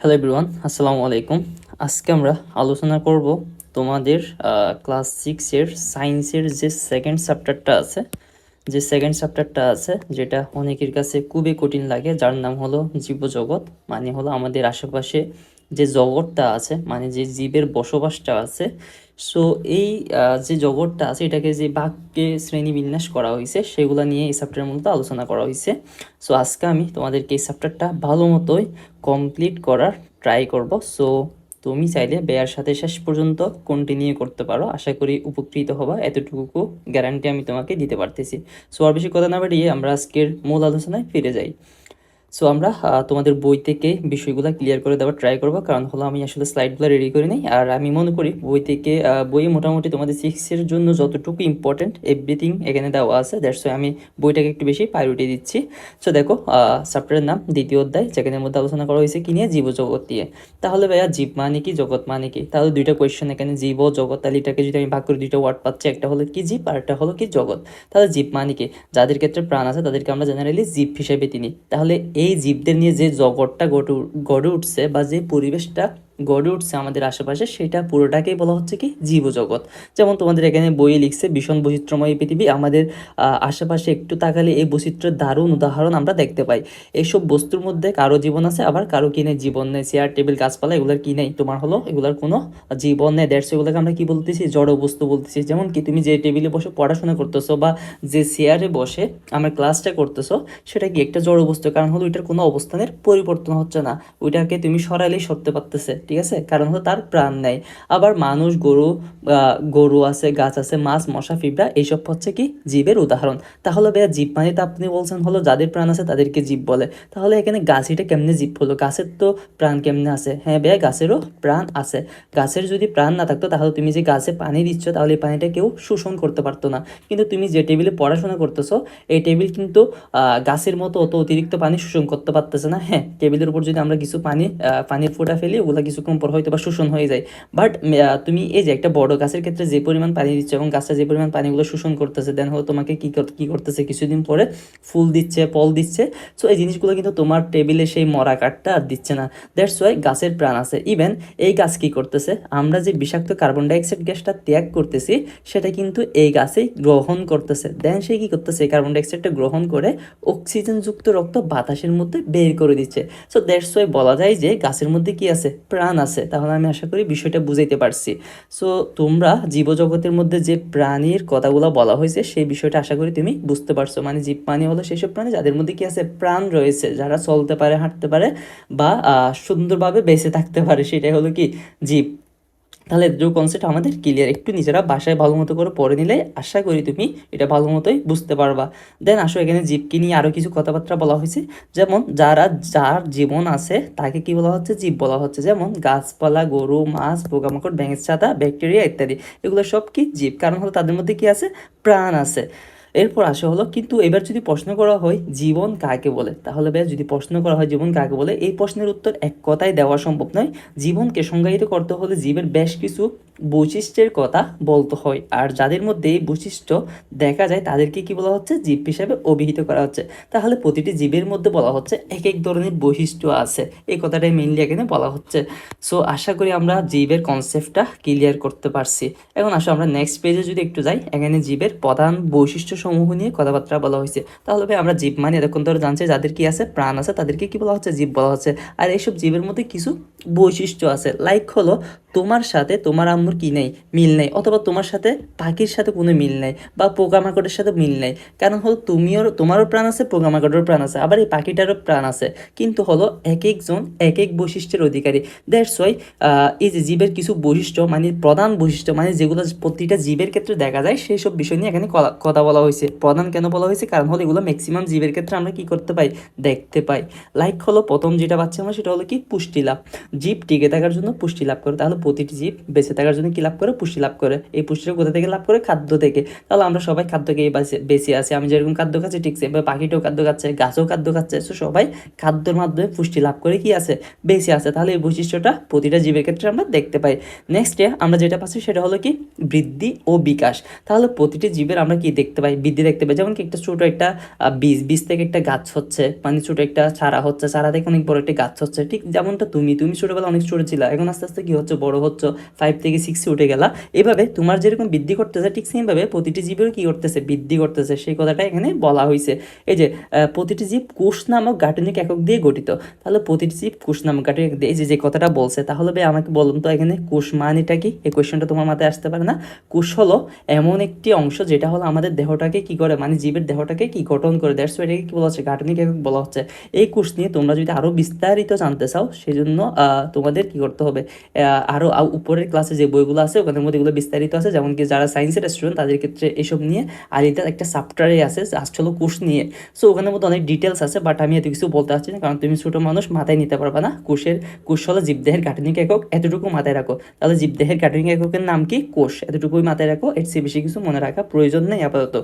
Hello everyone আসসালামু আলাইকুম আজকে আমরা আলোচনা করব তোমাদের ক্লাস সিক্সের সায়েন্সের যে সেকেন্ড চ্যাপ্টারটা আছে, যে সেকেন্ড চ্যাপ্টারটা আছে, যেটা অনেকের কাছে খুবই কঠিন লাগে, যার নাম হলো জীবজগৎ মানে হলো আমাদের আশেপাশে যে জগৎটা আছে মানে যে জীবের বসবাসটা আছে সো এই যে জগৎটা আছে, এটাকে যে বাক্যে শ্রেণি বিন্যাস করা হয়েছে সেগুলো নিয়ে এই চ্যাপ্টারের মধ্যে আলোচনা করা হয়েছে সো আজকে আমি তোমাদেরকে এই চ্যাপ্টারটা ভালো মতোই কমপ্লিট করার ট্রাই করব। সো তুমি চাইলে বেয়ার সাথে শেষ পর্যন্ত কন্টিনিউ করতে পারো। আশা করি উপকৃত হবা। এতটুকু গ্যারান্টি আমি তোমাকে দিতে পারতেছি। সো আর বেশি কথা না বাড়িয়ে আমরা আজকের মূল আলোচনায় ফিরে যাই। সো আমরা তোমাদের বই থেকে বিষয়গুলো ক্লিয়ার করে দেওয়ার ট্রাই করব। কারণ হলো, আমি আসলে স্লাইডগুলো রেডি করে নিই। আর আমি মনে করি, বই থেকে বইয়ে মোটামুটি তোমাদের সিক্সের জন্য যতটুকু ইম্পর্টেন্ট এভরিথিং এখানে দেওয়া আছে। দ্যাটস আমি বইটাকে একটু বেশি প্রায়োরিটি দিচ্ছি। সো দেখো চ্যাপ্টারের নাম, দ্বিতীয় অধ্যায় যেখানের মধ্যে আলোচনা করা হয়েছে কি নিয়ে? জীব জীবজগৎ দিয়ে তাহলে ভাইয়া, জীব মানে কি, জগৎ মানে কি? তাহলে দুইটা কোয়েশ্চেন এখানে, জীব, জগৎ তাহলে এটাকে যদি আমি ভাগ করে দুইটা ওয়ার্ড পাচ্ছি, একটা হলো কি জীব, আর একটা হলো কি জগৎ? তাহলে জীব মানে কি? যাদের ক্ষেত্রে প্রাণ আছে, তাদেরকে আমরা জেনারেলি জীব হিসেবে তিনি তাহলে এই জীবদের নিয়ে যে জগৎটা গড়ে উঠছে বা যে পরিবেশটা গড়ে উঠছে আমাদের আশেপাশে, সেটা পুরোটাকেই বলা হচ্ছে কি জীবজগৎ। যেমন তোমাদের এখানে বইয়ে লিখছে, ভীষণ বৈচিত্র্যময় পৃথিবী, আমাদের আশেপাশে একটু তাকালে এই বৈচিত্র্যের দারুণ উদাহরণ আমরা দেখতে পাই। এইসব বস্তুর মধ্যে কারও জীবন আছে, আবার কারও কি নেই, জীবন নেই। চেয়ার, টেবিল, গাছপালা, এগুলোর কি নেই? তোমার হলো এগুলোর কোনো জীবন নেই। দ্যাটস এগুলোকে আমরা কি বলতেছি? জড় বস্তু বলতেছি। যেমন কি তুমি যে টেবিলে বসে পড়াশোনা করতেছো বা যে চেয়ারে বসে আমরা ক্লাসটা করতেছো, সেটা কি একটা জড় বস্তু? কারণ হলো ওইটার কোনো অবস্থানের পরিবর্তন হচ্ছে না। ওইটাকে তুমি সরাইলেই সরতে পারতেছে। ঠিক আছে? কারণ হলো তার প্রাণ নেই আবার মানুষ, গরু গরু আছে, গাছ আছে, মাছ, মশা পিঁপড়া এইসব হচ্ছে কি জীবের উদাহরণ। তাহলে ভাইয়া জীব মানে তো আপনি বলছেন হলো যাদের প্রাণ আছে তাদেরকে জীব বলে। তাহলে এখানে গাছিটা কেমনে জীব হলো? গাছের তো প্রাণ কেমনে আছে? হ্যাঁ ভাইয়া, গাছেরও প্রাণ আছে। গাছের যদি প্রাণ না থাকতো তাহলে তুমি যে গাছে পানি দিচ্ছ তাহলে এই পানিটা কেউ শোষণ করতে পারতো না। কিন্তু তুমি যে টেবিলে পড়াশোনা করতেছো, এই টেবিল কিন্তু গাছের মতো অত অতিরিক্ত পানি শোষণ করতে পারতেছে না। হ্যাঁ টেবিলের উপর যদি আমরা কিছু পানি পানির ফোটা ফেলি, ওগুলো কিছুক্ষণ পর হয়তো বা শোষণ হয়ে যায়। বাট তুমি এই যে একটা বড় গাছের ক্ষেত্রে যে পরিমাণ পানি দিচ্ছ এবং গাছটা যে পরিমাণ পানিগুলো শোষণ করতেছে দেন হলো তোমাকে কি কি করতেছে, কিছুদিন পরে ফুল দিচ্ছে, ফল দিচ্ছে। সো এই জিনিসগুলো কিন্তু তোমার টেবিলে সেই মরা কাঠটা আর দিচ্ছে না। দ্যাটস ওয়াই গাছের প্রাণ আছে। ইভেন এই গাছ কি করতেছে? আমরা যে বিষাক্ত কার্বন ডাইঅক্সাইড গ্যাসটা ত্যাগ করতেছি, সেটা কিন্তু এই গাছেই গ্রহণ করতেছে। দেন সে কি করতেছে? কার্বন ডাইঅক্সাইডটা গ্রহণ করে অক্সিজেনযুক্ত রক্ত বাতাসের মধ্যে বের করে দিচ্ছে। সো দ্যাটস ওয়াই বলা যায় যে গাছের মধ্যে কি আছে? প্রাণ আছে, তাহলে আমি আশা করি বিষয়টা বুঝাইতে পারছি। সো তোমরা জীবজগতের মধ্যে যে প্রাণীর কথাগুলো বলা হয়েছে, সেই বিষয়টা আশা করি তুমি বুঝতে পারছ। মানে জীব প্রাণী হলো সেই সব প্রাণী যাদের মধ্যে কি আছে প্রাণ রয়েছে, যারা চলতে পারে, হাঁটতে পারে বা সুন্দরভাবে বেঁচে থাকতে পারে। সেটাই হলো কি? জীব। তাহলে যে কনসেপ্ট আমাদের ক্লিয়ার একটু নিজেরা বাসায় ভালো মতো করে পড়ে নিলে আশা করি তুমি এটা ভালো মতোই বুঝতে পারবা। দেন আসো এখানে জীবকে নিয়ে আরও কিছু কথাবার্তা বলা হয়েছে। যেমন যারা, যার জীবন আছে তাকে কি বলা হচ্ছে? জীব বলা হচ্ছে। যেমন গাছপালা, গরু, মাছ, পোকামাকড় ব্যাঙের ছাতা, ব্যাকটেরিয়া ইত্যাদি। এগুলো সব কি জীব কারণ হলো তাদের মধ্যে কি আছে? প্রাণ আছে। এরপর আসা হলো, কিন্তু এবার যদি প্রশ্ন করা হয়, জীবন কাকে বলে? তাহলে ভাইয়া, যদি প্রশ্ন করা হয়, জীবন কাকে বলে? এই প্রশ্নের উত্তর এক কথায় দেওয়া সম্ভব নয়। জীবনকে সংজ্ঞায়িত করতে হলে জীবের বেশ কিছু বৈশিষ্ট্যের কথা বলতে হয়। আর যাদের মধ্যে এই বৈশিষ্ট্য দেখা যায়, তাদেরকে কি বলা হচ্ছে? জীব হিসাবে অভিহিত করা হচ্ছে। তাহলে প্রতিটি জীবের মধ্যে বলা হচ্ছে এক এক ধরনের বৈশিষ্ট্য আছে। এই কথাটাই মেইনলি এখানে বলা হচ্ছে। সো আশা করি আমরা জীবের কনসেপ্টটা ক্লিয়ার করতে পারছি। এখন আসো, আমরা নেক্সট পেজে যদি একটু যাই, এখানে জীবের প্রধান বৈশিষ্ট্য সমূহ নিয়ে কথাবার্তা বলা হয়েছে। তাহলে ভাই, আমরা জীব মানে এরকম ধরে জানছি যাদের কি আছে, প্রাণ আছে, তাদেরকে কি বলা হচ্ছে? জীব বলা হচ্ছে। আর এইসব জীবের মধ্যে কিছু বৈশিষ্ট্য আছে। লাইক হলো, তোমার সাথে তোমার আম্মুর কি নেই? মিল নেই। অথবা তোমার সাথে পাখির সাথে কোনো মিল নেই বা পোকামাকড়ের সাথে মিল নেই। কারণ হলো, তুমিও, তোমারও প্রাণ আছে, পোকামাকড়েরও প্রাণ আছে। আবার এই পাখিটারও প্রাণ আছে। কিন্তু হলো, এক একজন, এক এক বৈশিষ্ট্যের অধিকারী। দ্যাটস ওয়াই এই যে জীবের কিছু বৈশিষ্ট্য মানে প্রধান বৈশিষ্ট্য মানে যেগুলো প্রতিটা জীবের ক্ষেত্রে দেখা যায় সেই সব বিষয় নিয়ে এখানে কথা বলা হয়েছে। প্রধান কেন বলা হয়েছে? কারণ হলো এগুলো ম্যাক্সিমাম জীবের ক্ষেত্রে আমরা কি করতে পাই? দেখতে পাই। লাইক হলো প্রথম যেটা পাচ্ছি আমরা সেটা হলো কি? পুষ্টি লাভ। জীব টিকে থাকার জন্য পুষ্টি লাভ করে। তাহলে প্রতিটি জীব বেঁচে থাকার জন্য কি লাভ করে? পুষ্টি লাভ করে। এই পুষ্টিটা কোথা থেকে লাভ করে? খাদ্য থেকে। তাহলে আমরা সবাই খাদ্য খেয়ে বেঁচে- বেঁচে আছি। আমি যেরকম খাদ্য খাচ্ছি, ঠিক সেভাবে পাখিটাও খাদ্য খাচ্ছে, গাছও খাদ্য খাচ্ছে। তো সবাই খাদ্যের মাধ্যমে পুষ্টি লাভ করে কি আছে? বেঁচে আছে। তাহলে এই বৈশিষ্ট্যটা প্রতিটা জীবের ক্ষেত্রে আমরা দেখতে পাই। নেক্সট আমরা যেটা পাচ্ছি সেটা হলো কি? বৃদ্ধি ও বিকাশ। তাহলে প্রতিটি জীবের আমরা কি দেখতে পাই? বৃদ্ধি দেখতে পাই। যেমন কি একটা ছোট একটা বীজ বীজ থেকে একটা গাছ হচ্ছে মানে ছোটো একটা চারা হচ্ছে, চারা থেকে অনেক বড় একটা গাছ হচ্ছে। ঠিক যেমনটা তুমি তুমি ছোটবেলা অনেক ছোট ছিল, এখন আস্তে আস্তে কি হচ্ছে, বড় হচ্ছে ফাইভ থেকে সিক্সে উঠে গেলা। এভাবে তোমার যেরকম বৃদ্ধি করতেছে, ঠিক সেমভাবে প্রতিটি জীবের কী করতেছে, বৃদ্ধি করতেছে, সেই কথাটা এখানে বলা হয়েছে এই যে প্রতিটি জীব কোষ নামক গাঠনিক একক দিয়ে গঠিত। তাহলে প্রতিটি জীব কোষ নামক গাঠনিক দিয়ে, এই যে যে কথাটা বলছে, তাহলে ভাই আমাকে বলুন তো এখানে কোষ মানেটা কি? এই কোয়েশ্চেনটা তোমার মাথায় আসতে পারে না। কোষ হলো এমন একটি অংশ যেটা হলো আমাদের দেহটাকে কি করে মানে জীবের দেহটাকে কি গঠন করে দ্যাটস এটাকে কি বলা হচ্ছে গাঠনিক একক বলা হচ্ছে। এই কোষ নিয়ে তোমরা যদি আরও বিস্তারিত জানতে চাও সেজন্য তোমাদের কি করতে হবে আহ, আরও উপরের ক্লাসে যে বইগুলো আছে ওখানের মধ্যে এগুলো বিস্তারিত আছে। যেমন কি যারা সায়েন্সের স্টুডেন্ট তাদের ক্ষেত্রে এসব নিয়ে আর এটা একটা চ্যাপ্টারে আছে জাস্ট হলো কোষ নিয়ে। সো ওখানের মধ্যে অনেক ডিটেলস আছে বাট আমি এত কিছু বলতে পারছি না কারণ তুমি ছোট মানুষ মাথায় নিতে পারবে না। কোষের কোষ হলো জীবদেহের গাঠনিক একক এতটুকু মাথায় রাখো। তাহলে জীবদেহের গাঠনিক এককের নাম কি? কোষ এতটুকুই মাথায় রাখো এর চেয়ে বেশি কিছু মনে রাখা প্রয়োজন নেই আপাতত।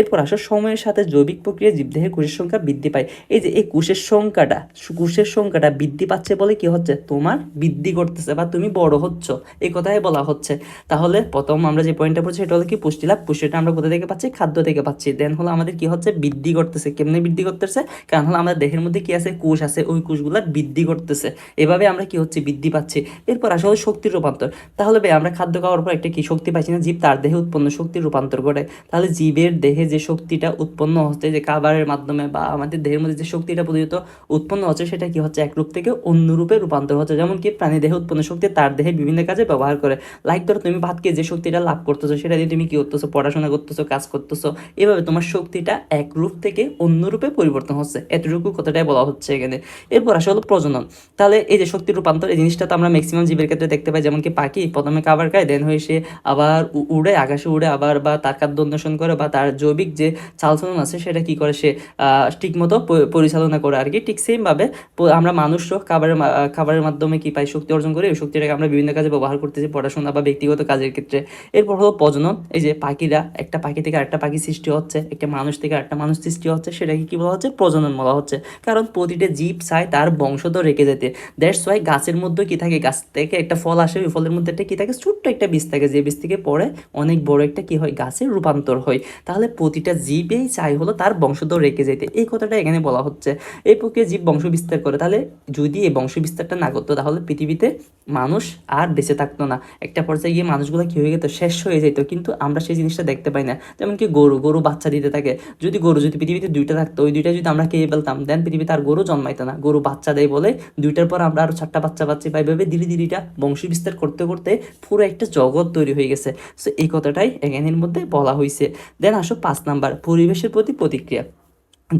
এরপর আসো সময়ের সাথে জৈবিক প্রক্রিয়া জীবদেহের কোষের সংখ্যা বৃদ্ধি পায়। এই যে, এই কোষের সংখ্যাটা কোষের সংখ্যাটা বৃদ্ধি পাচ্ছে বলে কি হচ্ছে? তোমার বৃদ্ধি করতেছে বা তুমি বড় হচ্ছ এই কথাই বলা হচ্ছে। তাহলে প্রথম আমরা যে পয়েন্টটা পড়ছি সেটা হলো কি পুষ্টি লাভ পুষ্টিটা আমরা কোথা থেকে পাচ্ছি? খাদ্য থেকে পাচ্ছি। দেন হলো আমাদের কি হচ্ছে? বৃদ্ধি করতেছে। কেমনে বৃদ্ধি করতেছে? কারণ হলো আমাদের দেহের মধ্যে কি আছে? কোষ আছে। ওই কোষগুলা বৃদ্ধি করতেছে। এভাবে আমরা কি হচ্ছে? বৃদ্ধি পাচ্ছি। এরপর আসলে শক্তির রূপান্তর। তাহলে ভাই, আমরা খাদ্য খাওয়ার পর একটা কি শক্তি পাচ্ছি না? জীব তার দেহে উৎপন্ন শক্তির রূপান্তর করে তাহলে জীবের দেহে যে শক্তিটা উৎপন্ন হচ্ছে, যে খাবারের মাধ্যমে বা আমাদের দেহের মধ্যে যে শক্তিটা প্রতিনিয়ত উৎপন্ন হচ্ছে, সেটা কি হচ্ছে? এক রূপ থেকে অন্য রূপে রূপান্তর হচ্ছে। যেমন কি প্রাণী দেহে উৎপন্ন শক্তি তার দেহে বিভিন্ন কাজে ব্যবহার করে। লাইক ধরো তুমি ভাতকে যে শক্তিটা লাভ করতেছো, সেটা দিয়ে তুমি কি করতেছো? পড়াশোনা করতেছো, কাজ করতেছো, এভাবে তোমার শক্তিটা এক রূপ থেকে অন্য রূপে পরিবর্তন হচ্ছে। এতটুকু কথাটাই বলা হচ্ছে এখানে। এরপর আসলে হলো প্রজনন। তাহলে এই যে শক্তির রূপান্তর, এই জিনিসটা তো আমরা ম্যাক্সিমাম জীবের ক্ষেত্রে দেখতে পাই। যেমন কি পাখি প্রথমে খাবার খায় দেন হয়ে সে আবার উড়ে, আকাশে উড়ে আবার বা তার খাদ্য অন্বেষণ করে বা তার জৈবিক যে চালচলন আছে সেটা কি করে? সে আহ, ঠিকমতো প- পরিচালনা করে আর কি। ঠিক সেমভাবে আমরা মানুষও খাবারের খাবারের মাধ্যমে কি পাই? শক্তি অর্জন করে। ওই শক্তিটাকে আমরা বিভিন্ন কাজে ব্যবহার করতেছি পড়াশোনা বা ব্যক্তিগত কাজের ক্ষেত্রে। এরপর হলো প্রজনন। এই যে পাখিরা একটা পাখি থেকে আরেকটা পাখি সৃষ্টি হচ্ছে একটা মানুষ থেকে আরেকটা মানুষ সৃষ্টি হচ্ছে সেটাকে কি বলা হচ্ছে? প্রজনন বলা হচ্ছে। কারণ প্রতিটা জীব চায় তার বংশধর রেখে যেতে। দ্যাটস ওয়াই গাছের মধ্যে কি থাকে? গাছ থেকে একটা ফল আসে ওই ফলের মধ্যে একটা কী থাকে? ছোট্ট একটা বীজ থাকে। যে বীজ থেকে পরে অনেক বড় একটা কি হয়? গাছের রূপান্তর হয়। তাহলে প্রতিটা জীবেই চাই হলো তার বংশধর রেখে যেতে। এই কথাটা এখানে বলা হচ্ছে। এই প্রক্রিয়া জীব বংশ বিস্তার করে। তাহলে যদি এই বংশ বিস্তারটা না করতো, তাহলে পৃথিবীতে মানুষ আর বেঁচে থাকতো না। একটা পর্যায়ে গিয়ে মানুষগুলো কি হয়ে যেত? শেষ হয়ে যেত। কিন্তু আমরা সেই জিনিসটা দেখতে পাই না। যেমন কি গরু গরু বাচ্চা দিতে থাকে। যদি গরু যদি পৃথিবীতে দুইটা থাকতো, ওই দুইটা যদি আমরা খেয়ে ফেলতাম দেন পৃথিবীতে আর গরু জন্মাইতো না। গরু বাচ্চা দেয় বলে দুইটার পর আমরা আরও চারটা বাচ্চা পাচ্ছি বা এভাবে ধীরে ধীরে এটা বংশ বিস্তার করতে করতে পুরো একটা জগৎ তৈরি হয়ে গেছে। সো এই কথাটাই এখানের মধ্যে বলা হয়েছে দেন আসো পাঁচ নাম্বার পরিবেশের প্রতি প্রতিক্রিয়া।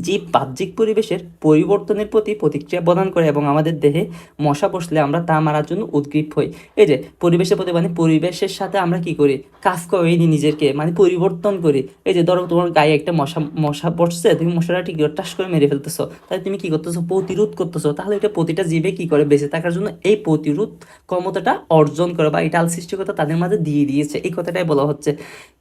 জীব বাহ্যিক পরিবেশের পরিবর্তনের প্রতি প্রতিক্রিয়া প্রদান করে এবং আমাদের দেহে মশা বসলে আমরা তা মারার জন্য উদ্গ্রীব হই। এই যে, পরিবেশের প্রতি মানে পরিবেশের সাথে আমরা কি করি? কাজ করে নি নিজেকে মানে পরিবর্তন করি। এই যে, ধরো তোমার গায়ে একটা মশা মশা পড়ছে তুমি মশাটা ঠিক টাস করে মেরে ফেলতেছো। তাহলে তুমি কি করতেছো? প্রতিরোধ করতেছো। তাহলে এটা প্রতিটা জীবে কি করে? বেঁচে থাকার জন্য এই প্রতিরোধ ক্ষমতাটা অর্জন করে বা এটা আল সৃষ্টিকর্তা তাদের মাঝে দিয়ে দিয়েছে। এই কথাটাই বলা হচ্ছে।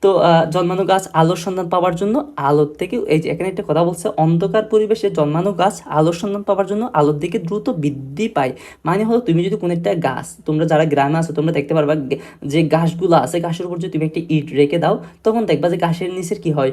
তো জন্মানো গাছ আলোর সন্ধান পাওয়ার জন্য আলোর থেকে এই যে, এখানে একটা কথা বলছে অন্ধকার পরিবেশে জন্মানো গাছ আলোর সন্ধান পাওয়ার জন্য আলোর দিকে দ্রুত বৃদ্ধি পায়। মানে হলো, তুমি যদি কোনো একটা গাছ, তোমরা যারা গ্রামে আছো, তোমরা দেখতে পারবা যে গাছগুলো আছে, গাছের উপর যদি তুমি একটা ইট রেখে দাও, তখন দেখবা যে গাছের নিচের কি হয়?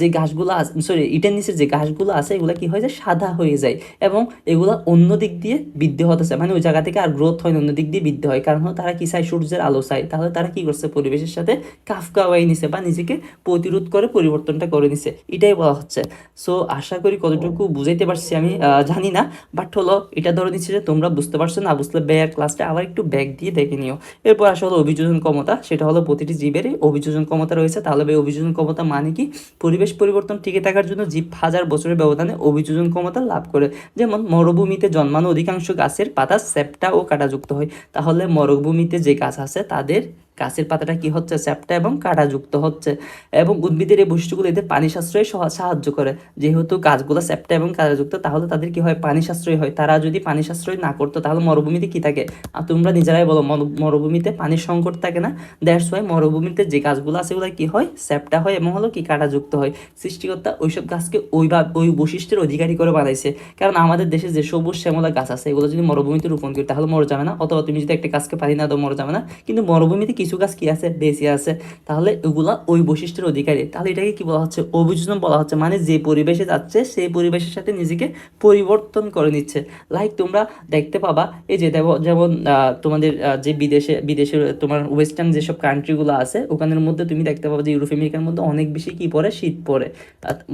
যে গাছগুলো সরি ইটের নিচের যে গাছগুলো আছে, এগুলো কি হয় যে সাদা হয়ে যায় এবং এগুলো অন্য দিক দিয়ে বৃদ্ধি হতেছে মানে ওই জায়গা থেকে আর গ্রোথ হয় না, অন্য দিক দিয়ে বৃদ্ধি হয়। কারণ হলো, তারা কি চায়? সূর্যের আলো চায়। তাহলে তারা কি করছে? পরিবেশের সাথে কাফ নিছে বা নিজেকে প্রতিরোধ করে, পরিবর্তনটা করে নিছে। এটাই বলা হচ্ছে। সো আশা করি কতটুকু বুঝাইতে পারছি আমি জানি না বাট হলো এটা ধরে নিচ্ছে যে তোমরা বুঝতে পারছ না, বুঝলে ব্যাগ ক্লাসটা আবার একটু ব্যাগ দিয়ে দেখে নিও। এরপর আসলে অভিযোজন ক্ষমতা, সেটা হলো প্রতিটি জীবেরই অভিযোজন ক্ষমতা রয়েছে। তাহলে এই অভিযোজন ক্ষমতা মানে কি? পরিবেশ পরিবর্তন টিকে থাকার জন্য জীব হাজার বছরের ব্যবধানে অভিযোজন ক্ষমতা লাভ করে। যেমন, মরুভূমিতে জন্মানো অধিকাংশ গাছের পাতা সেপ্টা ও কাঁটাযুক্ত হয়। তাহলে মরুভূমিতে যে গাছ আছে, তাদের গাছের পাতাটা কি হচ্ছে? চ্যাপ্টা এবং কাঁটাযুক্ত হচ্ছে। এবং উদ্ভিদের এই বৈশিষ্ট্যগুলো এদের পানি সাশ্রয়ে সাহায্য করে। যেহেতু গাছগুলো চ্যাপ্টা এবং কাঁটাযুক্ত তাহলে তাদের কি হয়? পানি সাশ্রয় হয়। তারা যদি পানি সাশ্রয় না করতো, তাহলে মরুভূমিতে কি থাকে? আর তোমরা নিজেরাই বলো, মরু- মরুভূমিতে পানির সংকট থাকে না? দ্যাটস ওয়াই মরুভূমিতে যে গাছগুলো আছে, ওগুলো কি হয়? চ্যাপ্টা হয় এবং হলো কি? কাঁটাযুক্ত হয়। সৃষ্টিকর্তা ওইসব গাছকে ওইভাবে, ওই বৈশিষ্ট্যের অধিকারী করে বানাইছে। কারণ আমাদের দেশে যে সবুজ শ্যামলা গাছ আছে, এগুলো যদি মরুভূমিতে রোপণ করি তাহলে মরে যাবে না। অথবা তুমি যদি একটা গাছকে পানি না দাও, মরে যাবে না। কিন্তু মরুভূমিতে কিছু গাছ কি আছে, বেঁচে আছে, তাহলে এগুলা ওই বৈশিষ্ট্যের অধিকারী। তাহলে এটাকে কি বলা হচ্ছে? অভিযোজন বলা হচ্ছে। মানে যে পরিবেশে যাচ্ছে, সেই পরিবেশের সাথে নিজেকে পরিবর্তন করে নিচ্ছে। লাইক তোমরা দেখতে পাবা, এই যে যেমন তোমাদের যে বিদেশে বিদেশে তোমার ওয়েস্টার্ন যেসব কান্ট্রিগুলো আছে, ওখানের মধ্যে তুমি দেখতে পাবা যে ইউরোপ আমেরিকার মধ্যে অনেক বেশি কি পড়ে? শীত পড়ে।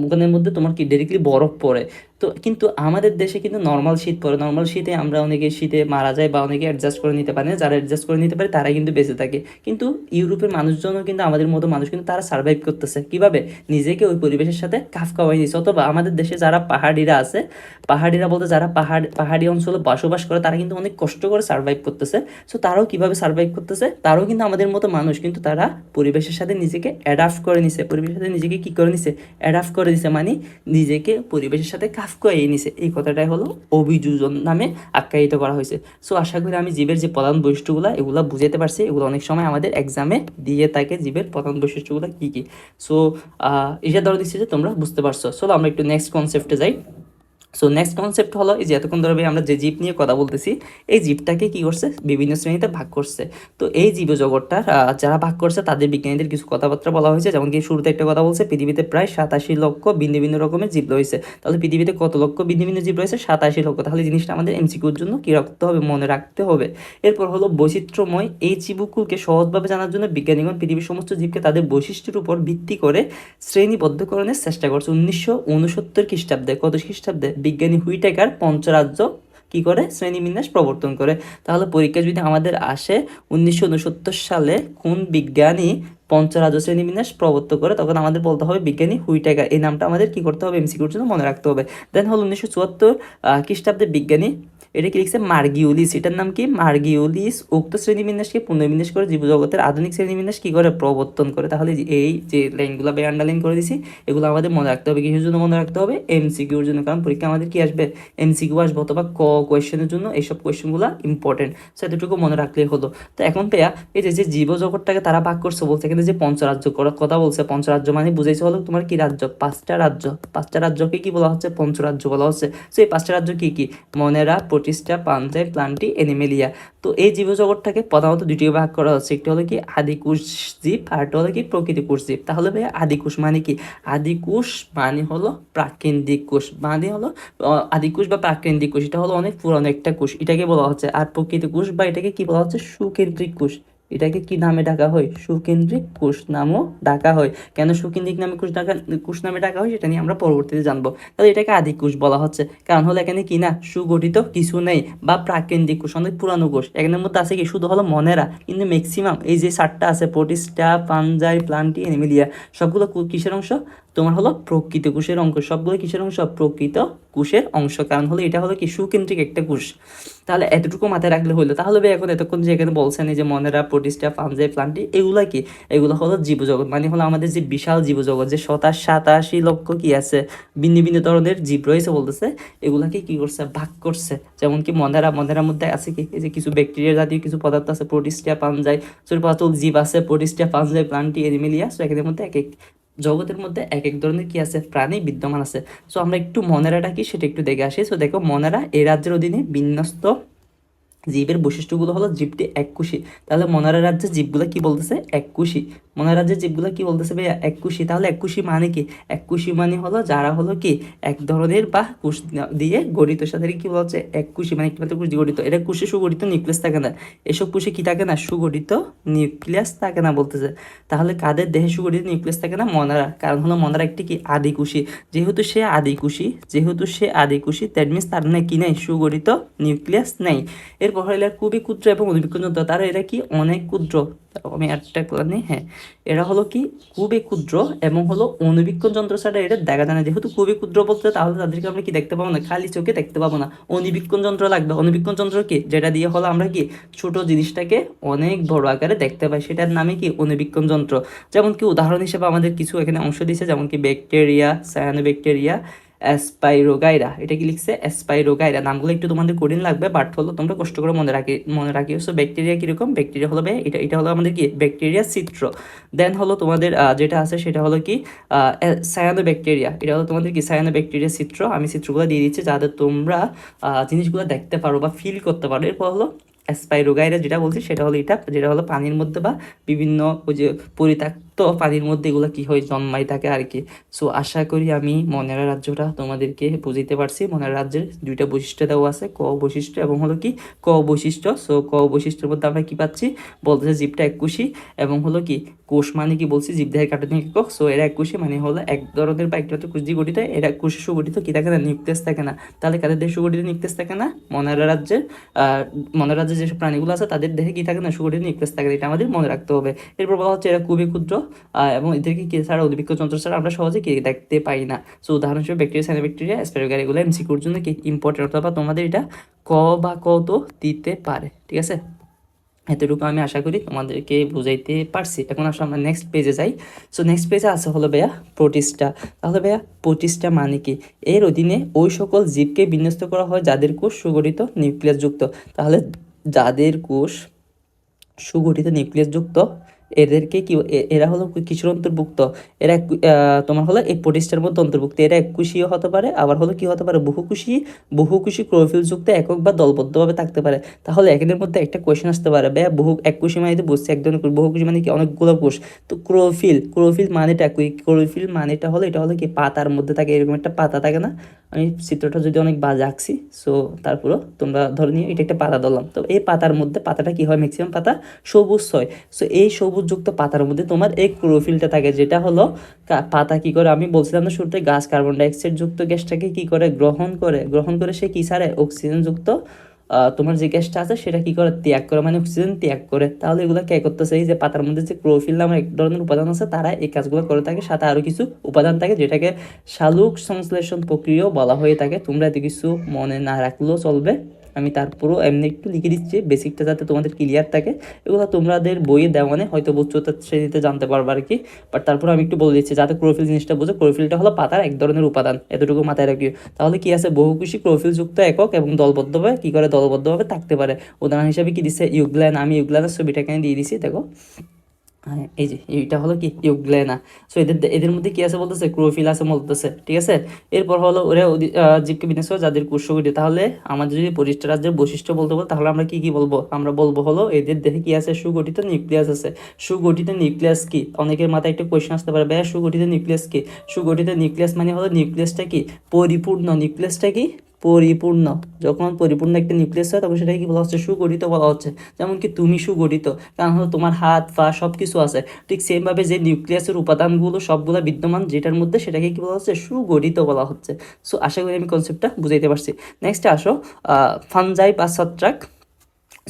ওখানের মধ্যে তোমার কি ডাইরেক্টলি বরফ পড়ে। তো কিন্তু আমাদের দেশে কিন্তু নর্মাল শীত পড়ে নর্মাল শীতে আমরা অনেকে শীতে মারা যায় বা অনেকে অ্যাডজাস্ট করে নিতে পারে যারা অ্যাডজাস্ট করে নিতে পারে, তারাই কিন্তু বেঁচে থাকে। কিন্তু ইউরোপের মানুষজনও কিন্তু আমাদের মতো মানুষ কিন্তু তারা সার্ভাইভ করতেছে। কীভাবে? নিজেকে ওই পরিবেশের সাথে কাফ খাওয়াই দিচ্ছে অথবা আমাদের দেশে যারা পাহাড়িরা আছে, পাহাড়িরা বলতে যারা পাহাড়, পাহাড়ি অঞ্চলে বসবাস করে, তারা কিন্তু অনেক কষ্ট করে সার্ভাইভ করতেছে। সো তারাও কীভাবে সার্ভাইভ করতেছে? তারাও কিন্তু আমাদের মতো মানুষ। কিন্তু তারা পরিবেশের সাথে নিজেকে অ্যাডাপ্ট করে নিছে। পরিবেশের সাথে নিজেকে কি করে নিছে? অ্যাডাপ্ট করে দিছে মানে নিজেকে পরিবেশের সাথে করিয়ে নিছে। এই কথাটাই হলো অভিযোজন নামে আখ্যায়িত করা হয়েছে। সো আশা করি আমি জীবের যে প্রধান বৈশিষ্ট্যগুলো, এগুলো বুঝাতে পারছি। এগুলো অনেক সময় আমাদের এক্সামে দিয়ে থাকে জীবের প্রধান বৈশিষ্ট্যগুলো কী কী। সো এটা ধরে দিচ্ছে যে তোমরা বুঝতে পারছ। চলো আমরা একটু নেক্সট কনসেপ্টে যাই। সো নেক্সট কনসেপ্ট হলো এই যে এতক্ষণ ধরে আমরা যে জীব নিয়ে কথা বলতেছি, এই জীবটাকে কি করছে? বিভিন্ন শ্রেণীতে ভাগ করছে। তো এই জীব জগৎটার যারা ভাগ করছে তাদের বিজ্ঞানীদের কিছু কথাবার্তা বলা হয়েছে। যেমন কি শুরুতে একটা কথা বলছে, পৃথিবীতে প্রায় সাতাশি লক্ষ ভিন্ন ভিন্ন রকমের জীব রয়েছে। তাহলে পৃথিবীতে কত লক্ষ ভিন্ন ভিন্ন জীব রয়েছে? সাতাশি লক্ষ। তাহলে জিনিসটা আমাদের এমসিকিউর জন্য কি রাখতে হবে? মনে রাখতে হবে। এরপর হলো বৈচিত্র্যময় এই জীবকুলকে সহজভাবে জানার জন্য বিজ্ঞানীগণ পৃথিবীর সমস্ত জীবকে তাদের বৈশিষ্ট্যের উপর ভিত্তি করে শ্রেণীবদ্ধকরণের চেষ্টা করছে। উনিশশো উনসত্তর খ্রিস্টাব্দে। কত খ্রিস্টাব্দে? বিজ্ঞানী হুইটেকার পঞ্চরাজ্য কি করে? শ্রেণীবিন্যাস প্রবর্তন করে। তাহলে পরীক্ষা যদি আমাদের আসে উনিশশো উনসত্তর সালে কোন বিজ্ঞানী পঞ্চরাজ্য শ্রেণীবিন্যাস প্রবর্তন করে, তখন আমাদের বলতে হবে বিজ্ঞানী হুইটেকার। এই নামটা আমাদের কি করতে হবে? এমসি জন্য মনে রাখতে হবে। দেন হল উনিশশো চুয়াত্তর খ্রিস্টাব্দে বিজ্ঞানী এটা কি লিখছে? মার্গিউলিস। এটার নাম কি? মার্গিউলিস উক্ত শ্রেণীবিন্যাসকে পুনর্বিন্যাস করে জীবজগতের আধুনিক শ্রেণীবিন্যাস কি করে? প্রবর্তন করে। তাহলে এই যে লাইনগুলো আমি আন্ডারলাইন করে দিছি, এগুলো আমাদের মনে রাখতে হবে, কিসের জন্য মনে রাখতে হবে? এমসিকিউর জন্য। কারণ পরীক্ষা আমাদের কি আসবে? এমসিকিউ আসবে অথবা ক কোয়েশ্চেনের জন্য। এইসব কোয়েশ্চেনগুলো ইম্পর্টেন্ট সো এতটুকু মনে রাখলেই হলো। তো এখন পেয়া, এই যে যে জীবজগৎটাকে তারা ভাগ করছে, বলছে এখানে যে পঞ্চরাজ্য কথা বলছে। পঞ্চরাজ্য মানে বুঝাইছে হলো তোমার কি রাজ্য? পাঁচটা রাজ্য। পাঁচটা রাজ্যকে কি বলা হচ্ছে? পঞ্চরাজ্য বলা হচ্ছে। সো এই পাঁচটা রাজ্য কি কি? মনেরা প্রতিষ্ঠা পাঞ্জাই প্লান্টি এনিমেলিয়া। তো এই জীবজগৎটাকে প্রধানত দুটি ভাগ করা হচ্ছে। একটি হলো কি আদিকুশ জীব, আর একটা হলো কি প্রকৃতি কোষ জীব। তাহলে ভাই আদিকুশ মানে কি? আদিকুশ মানে হলো প্রাকৃতিক কোষ মানে হলো আদিকুশ বা প্রাকৃতিক কোষ এটা হলো অনেক পুরনো একটা কোষ এটাকে বলা হচ্ছে আর প্রকৃতি কোষ বা এটাকে কি বলা হচ্ছে? সুকেন্দ্রিক কোষ এটাকে কি নামে ডাকা হয়? সুকেন্দ্রিক কোষ নামও ডাকা হয়। কেন সুকেন্দ্রিক নামে কোষ ডাকা কোষ নামে ডাকা হয় সেটা নিয়ে আমরা পরবর্তীতে জানব। তাহলে এটাকে আদি কোষ বলা হচ্ছে। কারণ হলো এখানে কি না? সুগঠিত কিছু নেই বা প্রাকৃতিক কোষ অনেক পুরানো কোষ। এখানের মধ্যে আছে কি? শুধু হলো মনেরা, কিন্তু ম্যাক্সিমাম এই যে সাতটা আছে, প্রোটিস্টা পাঞ্জাই প্লান্টি এনিমিলিয়া সবগুলো কিসের অংশ? তোমার হলো প্রকৃত কোষের অংশ সবগুলো কিসের অংশ? প্রকৃত কোষের অংশ। কারণ হলো এটা হলো কি? সুকেন্দ্রিক একটা কোষ। তাহলে এতটুকু মাথায় রাখলে হলো তাহলে ভাই এখন এতক্ষণ যে এখানে বলছেন এই যে মনেরা, প্রোটিস্টা পাঞ্জাই প্লান্টি, এগুলা কি? এগুলো হলো জীবজগৎ। মানে হলো আমাদের যে বিশাল জীবজগৎ, যে শতাশ, সাতাশি লক্ষ কি আছে? ভিন্ন ভিন্ন ধরনের জীব রয়েছে বলতেছে। এগুলাকে কি করছে? ভাগ করছে। যেমন কি মনেরা, মনেরার মধ্যে আছে কি? যে কিছু ব্যাকটেরিয়া জাতীয় কিছু পদার্থ আছে প্রোটিস্টিয়া পাঞ্জাই ছোট পাতল জীব আছে Protista Fungi Plantae, Animalia. So এখানের মধ্যে এক এক জগতের মধ্যে এক এক ধরনের কি আছে? প্রাণী বিদ্যমান আছে। সো আমরা একটু মনেরাটা কি সেটা একটু দেখে আসি। সো দেখো মনেরা এই রাজ্যের অধীনে বিন্যস্ত জীবের বৈশিষ্ট্যগুলো হলো জীবটি এককুশি তাহলে মনারা রাজ্যের জীবগুলো কি বলতেছে? এককুশি মনারা রাজ্যের জীবগুলো কি বলতেছে ভাই এককুশি তাহলে এককুশি মানে কি? এককুশি মানে হলো যারা হলো কি এক ধরনের বা কুশ দিয়ে গঠিত। সাথে কি বলা হচ্ছে এককুশি মানে একটি কুশ গঠিত। এটা কুশে সুগঠিত, নিউক্লিয়াস থাকে না। এসব কুশে কি থাকে না? সুগঠিত, নিউক্লিয়াস থাকে না বলতেছে। তাহলে কাদের দেহে সুগঠিত, নিউক্লিয়াস থাকে না? মনারা। কারণ হলো মনারা একটি কি? আদিকুশি যেহেতু সে আদিকুশি যেহেতু সে আদিকুশি দ্যাট মিনস তার মানে কি নেই? সুগঠিত, নিউক্লিয়াস নেই। এরপর হলো খুবই ক্ষুদ্র এবং অণুবীক্ষণ যন্ত্র তারা এরা কি? অনেক ক্ষুদ্র। আমি একটা নিই হ্যাঁ। এরা হলো কি? খুবই ক্ষুদ্র এবং হলো অণুবীক্ষণ যন্ত্র ছাড়া এটা দেখা যায় না। যেহেতু খুবই ক্ষুদ্র বলতে তাহলে তাদেরকে আমরা কি দেখতে পাবো না? খালি চোখে দেখতে পাবো না। অণুবীক্ষণ যন্ত্র লাগবে। অণুবীক্ষণ যন্ত্র কি? যেটা দিয়ে হলো আমরা কি? ছোট জিনিসটাকে অনেক বড় আকারে দেখতে পাই। সেটার নামে কি? অণুবীক্ষণ যন্ত্র। যেমন কি উদাহরণ হিসেবে আমাদের কিছু এখানে অংশ দিয়েছে, যেমন কি ব্যাকটেরিয়া সায়ানোব্যাকটেরিয়া অ্যাসপাইরোগাইরা এটা কি লিখছে? অ্যাসপাইরোগাইরা নামগুলো একটু তোমাদের কঠিন লাগবে বাট হলো তোমরা কষ্ট করে মনে রাখি, মনে রাখিও। সো ব্যাকটেরিয়া কীরকম? ব্যাকটেরিয়া হলো এটা এটা হলো আমাদের কি? ব্যাকটেরিয়া চিত্র দেন হলো তোমাদের যেটা আছে সেটা হলো কি? সায়ানো ব্যাকটেরিয়া এটা হলো তোমাদের কি? সায়ানো ব্যাকটেরিয়া চিত্র আমি চিত্রগুলো দিয়ে দিচ্ছি যাতে তোমরা জিনিসগুলো দেখতে পারো বা ফিল করতে পারো। এরপর হলো স্পাইরোগাইরা যেটা বলছি, সেটা হলো এটা, যেটা হলো পানির মধ্যে বা বিভিন্ন ওই যে পরিত্যক্ত পানির মধ্যে এগুলো কি হয় জন্মাই থাকে আর কি সো আশা করি আমি মনের রাজ্যটা তোমাদেরকে বুঝাইতে পারছি। মনের রাজ্যের দুইটা বৈশিষ্ট্য দেওয়া আছে, ক বৈশিষ্ট্য এবং হলো কি ক বৈশিষ্ট্য। সো ক বৈশিষ্ট্যের মধ্যে আমরা কি পাচ্ছি? বলতেছে জীবটা একুশি এবং হলো কি কোষ মানে কি বলছি? জীবদেহের কাটানিক একক। সো এরা একুশি মানে হলো এক ধরনের বা একটা দিয়ে গঠিত। এরা একুশে সুগঠিত কি থাকে না? নিউক্লিয়াস থাকে না। তাহলে কাদের দেহে সুগঠিত নিউক্লিয়াস থাকে না? মনের রাজ্যের। মনের রাজ্যের যেসব প্রাণীগুলো আছে, তাদের দেহে কি থাকে না? সুগঠিত নিউক্লিয়াস থাকে। এটা আমাদের মনে রাখতে হবে। এরপর বলা হচ্ছে এরা খুবই ক্ষুদ্র। এবং এদেরকে কি ছাড়া উদ্ভিজ্জ যন্ত্র ছাড়া আমরা সহজে কি দেখতে পাই না। সো উদাহরণ হিসেবে ব্যাকটেরিয়া সাইনোব্যাকটেরিয়া স্পেরোগার এগুলো এমসিকিউর জন্য কি ইম্পর্টেন্ট অথবা তোমাদের এটা ক বা ক তো দিতে পারে, ঠিক আছে? এতটুকু আমি আশা করি তোমাদেরকে বুঝাইতে পারছি। এখন আসলে আমরা নেক্সট পেজে যাই। সো নেক্সট পেজে আছে হলো ভাইয়া প্রোটিস্টা। তাহলে ভাইয়া প্রোটিস্টা মানে কি? এর অধীনে ওই সকল জীবকে বিন্যস্ত করা হয় যাদের কোষ সুগঠিত নিউক্লিয়াস যুক্ত তাহলে যাদের কোষ সুগঠিত নিউক্লিয়াস যুক্ত এদেরকে কি এরা হলো কিসের অন্তর্ভুক্ত? এরা তোমার হলো এই প্রতিষ্ঠার মধ্যে অন্তর্ভুক্ত। এরা এককুশীয় হতে পারে আবার হলো কি হতে পারে বহুকুশী বহুকুশী ক্লোরোফিল যুক্ত একক বা দলবদ্ধভাবে থাকতে পারে। তাহলে একের মধ্যে একটা কোয়েশ্চেন আসতে পারে ভাইয়া বহু এককুশী মানে তো এক ধরনের কোষ, মানে কি অনেকগুলো কোষ? তো ক্রোফিল ক্রোফিল মানেটা কি? ক্লোরোফিল মানেটা হলো এটা হলো কি পাতার মধ্যে থাকে এরকম একটা পাতা থাকে না? আমি চিত্রটা যদি অনেক বাজে আঁকছি সো তারপরও তোমরা ধরে নিয়ে এটা একটা পাতা ধরলাম। তো এই পাতার মধ্যে পাতাটা কি হয়? ম্যাক্সিমাম পাতা সবুজ হয়। সো এই সবুজযুক্ত পাতার মধ্যে তোমার এই ক্লোরোফিলটা থাকে যেটা হলো পাতা কি করে? আমি বলছিলাম না শুরুতে গাছ কার্বন ডাইঅক্সাইড যুক্ত গ্যাসটাকে কি করে গ্রহণ করে গ্রহণ করে সে কি সারে? অক্সিজেন যুক্ত আহ, তোমার যে গ্যাসটা আছে সেটা কি করে? ত্যাগ করে মানে অক্সিজেন ত্যাগ করে। তাহলে এগুলো কে করতেছে? এই যে পাতার মধ্যে যে ক্লোরোফিল নামের এক ধরনের উপাদান আছে তারা এই কাজগুলো করে থাকে। সাথে আরও কিছু উপাদান থাকে যেটাকে শালুক সংশ্লেষণ প্রক্রিয়াও বলা হয়ে থাকে। তোমরা এত কিছু মনে না রাখলেও চলবে। আমি তারপরও এমনি একটু লিখে দিচ্ছি বেসিকটা যাতে তোমাদের ক্লিয়ার থাকে। এগুলো তোমাদের বইয়ে দেওয়া মানে হয়তো উচ্চতার শ্রেণীতে জানতে পারবে আর কি। বাট তারপর আমি একটু বলে দিচ্ছি, যাতে ক্লোরোফিল জিনিসটা বুঝো ক্লোরোফিলটা হলো পাতার এক ধরনের উপাদান, এতটুকু মাথায় রাখি তাহলে কি আছে? বহুকুশি ক্লোরোফিল যুক্ত একক এবং দলবদ্ধভাবে, কি করে দলবদ্ধভাবে থাকতে পারে? উদাহরণ হিসেবে কি দিচ্ছে ইউগ্ল্যান, আমি ইউগ্ল্যানের ছবিটা এখানে দিয়ে দিছি, দেখো। এই যে এইটা হলো কি? ইউগ্লেনা সো এদের এদের মধ্যে কি আছে বলতেছে? ক্লোরোফিল আছে বলতেছে, ঠিক আছে? এরপর হলো ওরা জীবকে বিন্যাস যাদের কোষগুটি তাহলে আমাদের যদি পরিষ্ঠ রাজ্যের বৈশিষ্ট্য বলতে বল, তাহলে আমরা কি কি বলব? আমরা বলব হলো, এদের দেহে কি আছে? সুগঠিত নিউক্লিয়াস আছে। সুগঠিত নিউক্লিয়াস কি? অনেকের মাথায় একটা কোয়েশ্চেন আসতে পারে, ভাইয়া, সুগঠিত নিউক্লিয়াস কি? সুগঠিত নিউক্লিয়াস মানে হলো নিউক্লিয়াসটা কি? পরিপূর্ণ নিউক্লিয়াসটা কি? পরিপূর্ণ। যখন পরিপূর্ণ একটা নিউক্লিয়াস হয়, তখন সেটাকে কি বলা হচ্ছে? সুগঠিত বলা হচ্ছে। যেমন কি তুমি সুগঠিত, কারণ হলো তোমার হাত, পা সব কিছু আছে। ঠিক সেমভাবে যে নিউক্লিয়াসের উপাদানগুলো সবগুলো বিদ্যমান, যেটার মধ্যে সেটাকে কি বলা হচ্ছে? সুগঠিত বলা হচ্ছে। সো আশা করি আমি কনসেপ্টটা বুঝাইতে পারছি। নেক্সট আসো ফানজাই বা ছত্রাক।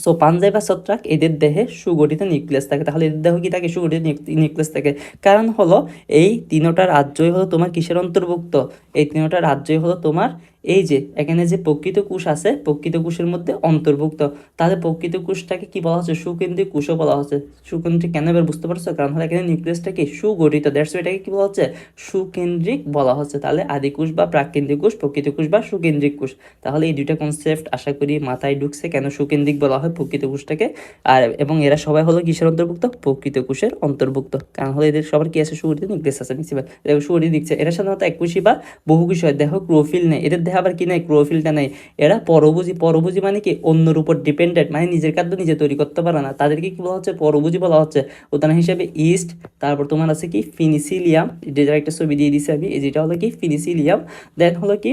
সো পাঞ্জাই বা ছত্রাক, এদের দেহে সুগঠিত নিউক্লিয়াস থাকে। তাহলে এদের দেহ কি থাকে? সুগঠিত নিউক্লিয়াস থাকে। কারণ হলো, এই তিনোটা রাজ্যই হলো তোমার কিসের অন্তর্ভুক্ত? এই তিনোটা রাজ্যই হলো তোমার এই যে, এখানে যে প্রকৃত কোষ আছে, প্রকৃত কোষের মধ্যে অন্তর্ভুক্ত। তাহলে প্রকৃত কোষটাকে কি বলা হচ্ছে? সুকেন্দ্রিক কোষও বলা হচ্ছে। সুকেন্দ্রিক কেন এবার বুঝতে পারছ? কারণ হলো এখানে নিউক্লিয়াসটা কি সুগঠিত দ্যাটস এটাকে কি বলা হচ্ছে? সুকেন্দ্রিক বলা হচ্ছে। তাহলে আদি কোষ বা প্রাককেন্দ্রিক কোষ, প্রকৃত কোষ বা সুকেন্দ্রিক কোষ। তাহলে এই দুইটা কনসেপ্ট আশা করি মাথায় ঢুকছে কেন সুকেন্দ্রিক বলা হয় প্রকৃত কোষটাকে। আর, এবং এরা সবাই হলো কিসের অন্তর্ভুক্ত? প্রকৃত কোষের অন্তর্ভুক্ত। কারণ হলো এদের সবার কি আছে? সুগঠিত নিউক্লিয়াস আছে ম্যাক্সিমাম সুগঠিত দিচ্ছে। এরা সাধারণত এককুশি বা বহুকুশি হয়। দেখো ক্লোরোফিল নেই। এদের দেহে আবার কি নাই ক্রোফিলটা নাই। এরা পরভুজি পরভুজি মানে কি? অন্যর উপর ডিপেন্ডেন্ট মানে নিজের খাদ্য নিজে তৈরি করতে পারে না। তাদেরকে কি বলা হচ্ছে? পরভুজি বলা হচ্ছে। উদাহরণ হিসেবে ইস্ট তারপর তোমার আছে কি? ফিনিসিলিয়াম যেটার একটা ছবি দিয়ে দিছি আমি যেটা হলো কি? ফিনিসিলিয়াম দেন হলো কি?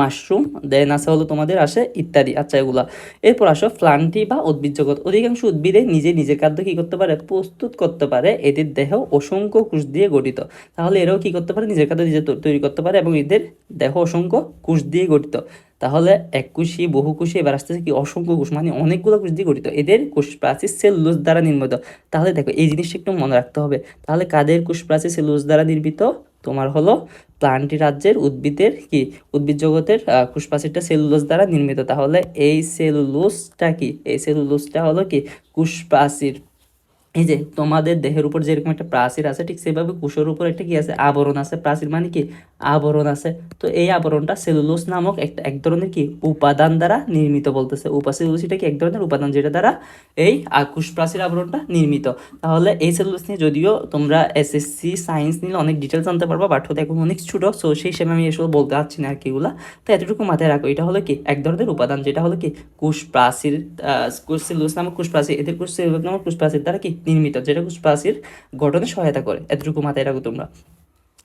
মাশরুম দেন আছে হলো তোমাদের আসে ইত্যাদি। আচ্ছা এগুলা। এরপর আসো প্লান্টি বা উদ্ভিদ জগৎ অধিকাংশ উদ্ভিদে নিজে নিজের খাদ্য কী করতে পারে? প্রস্তুত করতে পারে। এদের দেহ অসংখ্য কোষ দিয়ে গঠিত। তাহলে এরাও কী করতে পারে? নিজের খাদ্য নিজে তৈরি করতে পারে এবং এদের দেহ অসংখ্য কোষ দিয়ে গঠিত। তাহলে এক একুশি বহুকুশি এবার আসতেছে কি অসংখ্য কোষ মানে অনেকগুলো কোষ দিয়ে গঠিত। এদের কোষ প্রাচীর সেলুলোজ দ্বারা নির্মিত। তাহলে দেখো, এই জিনিসটা একটু মনে রাখতে হবে। তাহলে কাদের কোষ প্রাচীর সেলুলোজ দ্বারা নির্মিত? তোমার হলো প্লান্টি রাজ্যের উদ্ভিদের কি? উদ্ভিদ জগতের আহ, সেলুলোস দ্বারা নির্মিত। তাহলে এই সেলুলোসটা কি? এই সেলুলোসটা হলো কি? কোষ প্রাচীর এই যে তোমাদের দেহের উপর যেরকম একটা প্রাচীর আছে, ঠিক সেভাবে কোষের উপর একটা কি আছে? আবরণ আছে। প্রাচীর মানে কি? আবরণ আছে। তো এই আবরণটা সেলুলোস নামক একটা এক ধরনের কি? উপাদান দ্বারা নির্মিত বলতেছে। উপাসেলুলোস এটা কি? এক ধরনের উপাদান যেটা দ্বারা এই আকুশ প্রাচীর আবরণটা নির্মিত। তাহলে এই সেলুলোস নিয়ে যদিও তোমরা এসএসসি সায়েন্স নিলে অনেক ডিটেলস জানতে পারবা বাট হতে এখন অনেক ছোটো সো সেই হিসেবে আমি এসব বলতে পারছি না আর কি এগুলা। তো এতটুকু মাথায় রাখো, এটা হলো কি? এক ধরনের উপাদান, যেটা হলো কি? কুশ প্রাচীর কুশ সেলুলোস নামক কুশ প্রাচীর, এদের কুশ সেলুলোস নামক কুশ প্রাচীর দ্বারা কি নির্মিত যেটা পুষ্পাশির গঠনে সহায়তা করে। এতটুকু মাথায় রাখো তোমরা।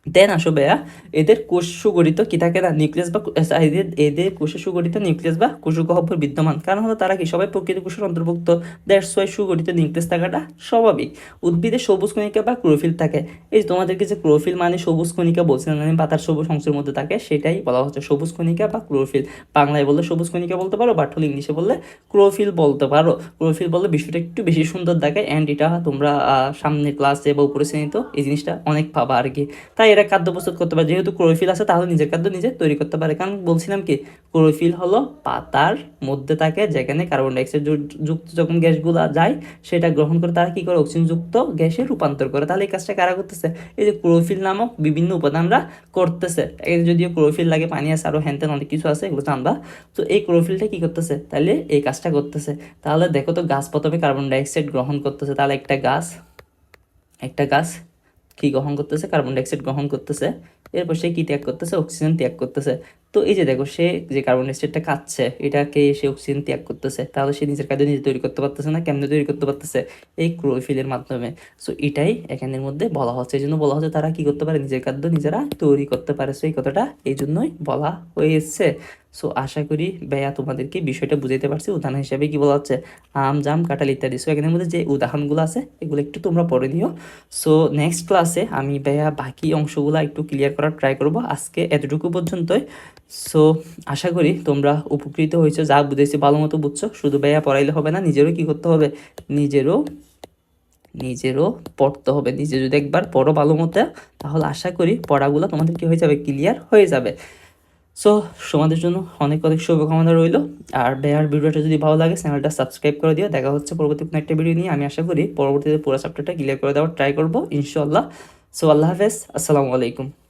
দেন আসো বেয়া এদের কোষ সুগঠিত কি থাকে না? নিউক্লিয়াস বা এদের এদের কোষে সুগঠিত নিউক্লিয়াস বা কোষগহ্বর বিদ্যমান। কারণ হলো তারা কি? সবাই প্রকৃত কোষের অন্তর্ভুক্ত। দ্যাটস ওয়াই সুগঠিত নিউক্লিয়াস থাকাটা স্বাভাবিক। উদ্ভিদের সবুজ কণিকা বা ক্লোরোফিল থাকে। এই তোমাদেরকে যে ক্লোরোফিল মানে সবুজ কণিকা বলছিলাম আমি পাতার সবুজ অংশের মধ্যে থাকে, সেটাই বলা হচ্ছে সবুজ কণিকা বা ক্লোরোফিল। বাংলায় বললে সবুজ কণিকা বলতে পারো বাট হলে ইংলিশে বললে ক্লোরোফিল বলতে পারো। ক্লোরোফিল বললে বিষয়টা একটু বেশি সুন্দর দেখায় অ্যান্ড এটা তোমরা সামনে ক্লাসে বা উপরে শ্রেণীতে এই জিনিসটা অনেক পাবা আর কি। তাই এরা খাদ্য প্রস্তুত করতে পারে। যেহেতু ক্লোরোফিল আছে, তাহলে নিজের খাদ্য নিজে তৈরি করতে পারে। কারণ বলছিলাম কি, ক্লোরোফিল হলো পাতার মধ্যে থাকে, যেখানে কার্বন ডাইঅক্সাইড যুক্ত যখন গ্যাসগুলো যায়, সেটা গ্রহণ করে তারা কি করে? অক্সিজেন যুক্ত গ্যাসে রূপান্তর করে। তাহলে এই কাজটা কারা করতেছে? এই যে ক্লোরোফিল নামক বিভিন্ন উপাদানরা করতেছে। যদিও ক্লোরোফিল লাগে, পানি আছে আরও হ্যান ত্যান অনেক কিছু আছে, এগুলো জানবা। তো এই ক্লোরোফিলটা কি করতেছে? তাহলে এই কাজটা করতেছে। তাহলে দেখো তো গাছ প্রথমে কার্বন ডাইঅক্সাইড গ্রহণ করতেছে। তাহলে একটা গাছ একটা গাছ কি গ্রহণ করতেছে? কার্বন ডাইঅক্সাইড গ্রহণ করতেছে। এরপর সে কি ত্যাগ করতেছে? অক্সিজেন ত্যাগ করতেছে। তো এই যে দেখো, সে যে কার্বন ডাইঅক্সাইডটা খাচ্ছে, এটাকে সে অক্সিজেন ত্যাগ করতেছে। তাহলে সে নিজের কাজে নিজে তৈরি করতে পারতেছে না, কেমনে তৈরি করতে পারতেছে? এই ক্লোরোফিলের মাধ্যমে। সো এটাই এখানের মধ্যে বলা হচ্ছে। এই জন্য বলা হচ্ছে তারা কি করতে পারে? নিজের খাদ্য নিজেরা তৈরি করতে পারে। সো এই কথাটা এই জন্যই বলা হয়েছে। সো আশা করি ভাইয়া তোমাদেরকে বিষয়টা বুঝাইতে পারছি। উদাহরণ হিসাবে কি বলা হচ্ছে? আম, জাম, কাঁঠাল ইত্যাদি। সো এখানের মধ্যে যে উদাহরণগুলো আছে, এগুলো একটু তোমরা পড়ে নিও। সো নেক্সট ক্লাসে আমি ভাইয়া বাকি অংশগুলো একটু ক্লিয়ার করার ট্রাই করব। আজকে এতটুকু পর্যন্তই। সো আশা করি তোমরা উপকৃত হয়েছো, যা বুঝেছি, ভালো মতো বুঝছ। শুধু ভাইয়া পড়াইলে হবে না, নিজেরও কি করতে হবে? নিজেরও নিজেরও পড়তে হবে। নিজে যদি একবার পড়ো ভালো মতো, তাহলে আশা করি পড়াগুলো তোমাদের কি হয়ে যাবে? ক্লিয়ার হয়ে যাবে। সো তোমাদের জন্য অনেক অনেক শুভকামনা রইল। আর বেয়ার ভিডিওটা যদি ভালো লাগে, চ্যানেলটা সাবস্ক্রাইব করে দিও। দেখা হচ্ছে পরবর্তী কোনো একটা ভিডিও নিয়ে। আমি আশা করি পরবর্তীতে পুরো চ্যাপ্টারটা ক্লিয়ার করে দেওয়ার ট্রাই করব ইনশাল্লাহ সো আল্লাহ হাফেজ। আসসালামু আলাইকুম।